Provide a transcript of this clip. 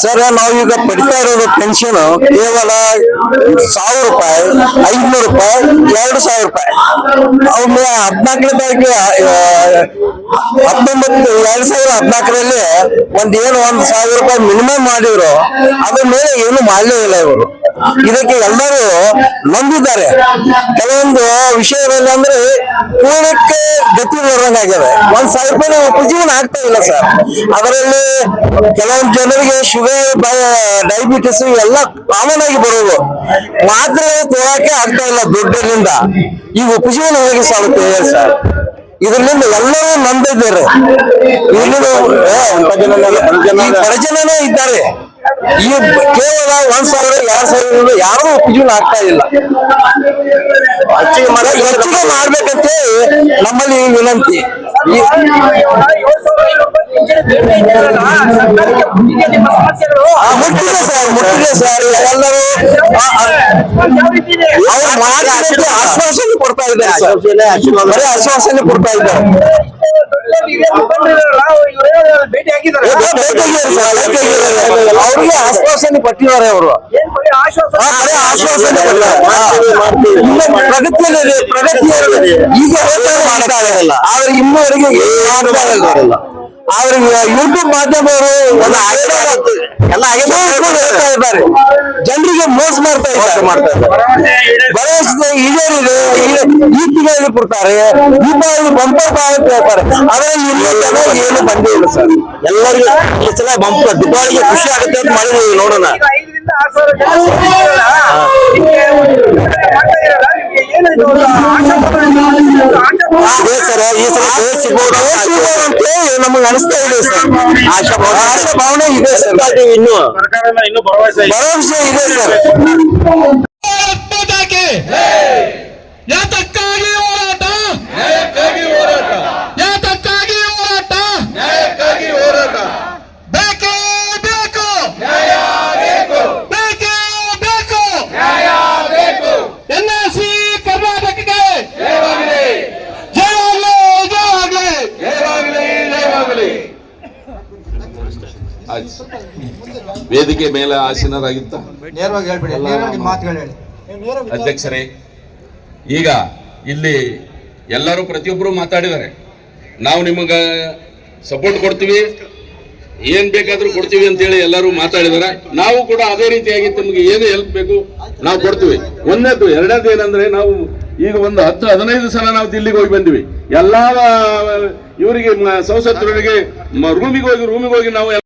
Sir ನಾವೀಗ ಪಡಿತಾ ಇರೋದು ಪೆನ್ಷನ್ ಕೇವಲ ಸಾವಿರ ರೂಪಾಯಿ, ಐದ್ನೂರು ರೂಪಾಯಿ, ಎರಡು ಸಾವಿರ ರೂಪಾಯಿ. ಅವ್ನ ಹದಿನಾಲ್ಕನೇ ತಾರೀಕು ಹತ್ತೊಂಬತ್ತು, ಎರಡ್ ಸಾವಿರದ ಹದಿನಾಲ್ಕರಲ್ಲಿ ಒಂದ್ ಏನು, ಒಂದ್ ಸಾವಿರ ರೂಪಾಯಿ ಮಿನಿಮಮ್ ಮಾಡಿದ್ರು ಮೇಲೆ ಏನು ಮಾಡಲೇ ಇಲ್ಲ ಇವರು. ಇದಕ್ಕೆ ಎಲ್ಲರೂ ನಂಬಿದ್ದಾರೆ. ಕೆಲವೊಂದು ವಿಷಯದಲ್ಲಿ ಅಂದ್ರೆ ಪೂರ್ಣಕ್ಕೆ ಗತಿ ಬರೋದಾಗಿದೆ ಒಂದ್ ಸಾವಿರ ರೂಪಾಯಿ ಉಪಜೀವನ ಆಗ್ತಾ ಇಲ್ಲ ಸರ್. ಅದರಲ್ಲಿ ಕೆಲವೊಂದು ಜನರಿಗೆ ಶುಗರ್ ಡಯಾಬಿಟಿಸ್ ಎಲ್ಲ ಕಾಮನ್ ಆಗಿ ಬರೋದು. ಮಾತ್ರ ತಗೊಳಕ್ಕೆ ಆಗ್ತಾ ಇಲ್ಲ ದುಡ್ಡಿನಿಂದ. ಈ ಉಪಜೀವನ ಹೇಗೆ ಸಾಗುತ್ತೆ ಸರ್? ಇದರಿಂದ ಎಲ್ಲರೂ ನಂಬಿದ್ದಾರೆ. ಇಲ್ಲಿನ ಈ ಬಡಜನನೇ ಇದ್ದಾರೆ. ಈ ಕೇವಲ ಒಂದ್ ಸಾವಿರ ಎರಡ್ ಸಾವಿರ ಯಾರು ಉಪಜೀವನ ಆಗ್ತಾ ಇಲ್ಲ. ಹೆಚ್ಚಿಗೆ ಮಾಡ್ಬೇಕಂತ ನಮ್ಮಲ್ಲಿ ವಿನಂತಿ. ಮುಟ್ಟಿದೆ ಸರ್ ಮುಟ್ಟಿದೆ ಸರ್. ಎಲ್ಲರೂ ಆಶ್ವಾಸನೆ ಕೊಡ್ತಾ ಇದ್ದಾರೆ ಬರೀ ಆಶ್ವಾಸನೆ ಕೊಡ್ತಾ ಇದ್ದಾರೆ. ಭೇಟಿ ಆಗಿದ್ದಾರೆ. ಅವ್ರಿಗೆ ಆಶ್ವಾಸನೆ ಕೊಟ್ಟಿದ್ದಾರೆ ಅವರು. ಆಶ್ವಾಸನೆ. ಪ್ರಗತಿಯಲ್ಲಿ ಪ್ರಗತಿಯಲ್ಲಿ ಈಗ ಮಾಡ್ತಾ ಮಾಡ್ತಾರೆ ಆದ್ರೆ ಇನ್ನೂವರೆಗೆ ಅವ್ರಿಗೆ ಯೂಟ್ಯೂಬ್ ಮಾಧ್ಯಮವರು ಎಲ್ಲ ಆಗಿದೆ. ಹೇಳ್ತಾ ಇದ್ದಾರೆ. ಜನರಿಗೆ ಮೋಸ ಮಾಡ್ತಾ ಇದ್ದಾರೆ. ಮಾಡ್ತಾ ಇದ್ದಾರೆ. ಭರವಸೆ ಈಡೇರಿದೆ ಈ- ಈ ತಿಂಗಳಲ್ಲಿ ಕೊಡ್ತಾರೆ. ದೀಪಾವಳಿ ಬಂಪರ್ ಅಂತ ಹೇಳ್ತಾರೆ. ಅದರಲ್ಲಿ ಇಲ್ಲಿ ಜನ ಏನು ಬಂದೇ ಇಲ್ಲ ಸರ್. ಎಲ್ಲರಿಗೂ ಈ ಸಲ ಬಂಪರ್ ದೀಪಾವಳಿಗೆ ಖುಷಿ ಆಗುತ್ತೆ ಅಂತ ಮಾಡಿದ್ವಿ ನೋಡೋಣ. ಈಗ ಐದರಿಂದ ಆರು ಸಾವಿರ ಜನ ಸೇರಿದ್ದೀರಲ್ಲ, ನಿಮ್ಗೆ ಮಾಡ್ತಾ ಇರಲ್ಲ, ನಿಮ್ಗೆ ಏನಾಯ್ತು ಒಂದು ಆಶಾ ಆಶಾ ಅದೇ ಸರ್ ಈ ಸಲ ಬೇರೆ ಸಿಗ್ಬೋದು ಸಿಗ್ಬೋದು ಅಂತ ಹೇಳಿ ನಮಗೆ ಅನಿಸ್ತಾ ಇದೆ ಸರ್ ಆಶಾ ಭಾವನೆ ಆಶಾ ಭಾವನೆ ಇದೆ ಸರ್ ಇನ್ನು ಸರ್ಕಾರದಿಂದ ಇನ್ನೂ ಭರವಸೆ ಇದೆ. ಭರವಸೆ ಇದೆ ಸರ್ ವೇದಿಕೆ ಮೇಲೆ ಆಸೀನರಾಗಿತ್ತ ನೇರವಾಗಿ ಹೇಳ್ಬಿಡಿ ನೇರವಾಗಿ ಮಾತುಗಳು ಹೇಳಿ. ಅಧ್ಯಕ್ಷರೇ ಈಗ ಇಲ್ಲಿ ಎಲ್ಲರೂ ಪ್ರತಿಯೊಬ್ಬರು ಮಾತಾಡಿದ್ದಾರೆ. ನಾವು ನಿಮಗ ಸಪೋರ್ಟ್ ಕೊಡ್ತೀವಿ. ಏನ್ ಬೇಕಾದ್ರೂ ಕೊಡ್ತೀವಿ ಅಂತೇಳಿ ಎಲ್ಲರೂ ಮಾತಾಡಿದ್ದಾರೆ. ನಾವು ಕೂಡ ಅದೇ ರೀತಿಯಾಗಿ ತಮಗೆ ಏನು ಹೆಲ್ಪ್ ಬೇಕು ನಾವು ಕೊಡ್ತೀವಿ. ಒಂದನೇದು ಎರಡನೇದು ಏನಂದ್ರೆ ನಾವು ಈಗ ಒಂದು ಹತ್ತು ಹದಿನೈದು ಸಲ ನಾವು ದಿಲ್ಲಿಗೆ ಹೋಗಿ ಬಂದಿವಿ. ಎಲ್ಲಾ ಇವರಿಗೆ ಸಂಸತ್ತರಿಗೆ ರೂಮಿಗೆ ಹೋಗಿ ರೂಮಿಗೆ ಹೋಗಿ ನಾವು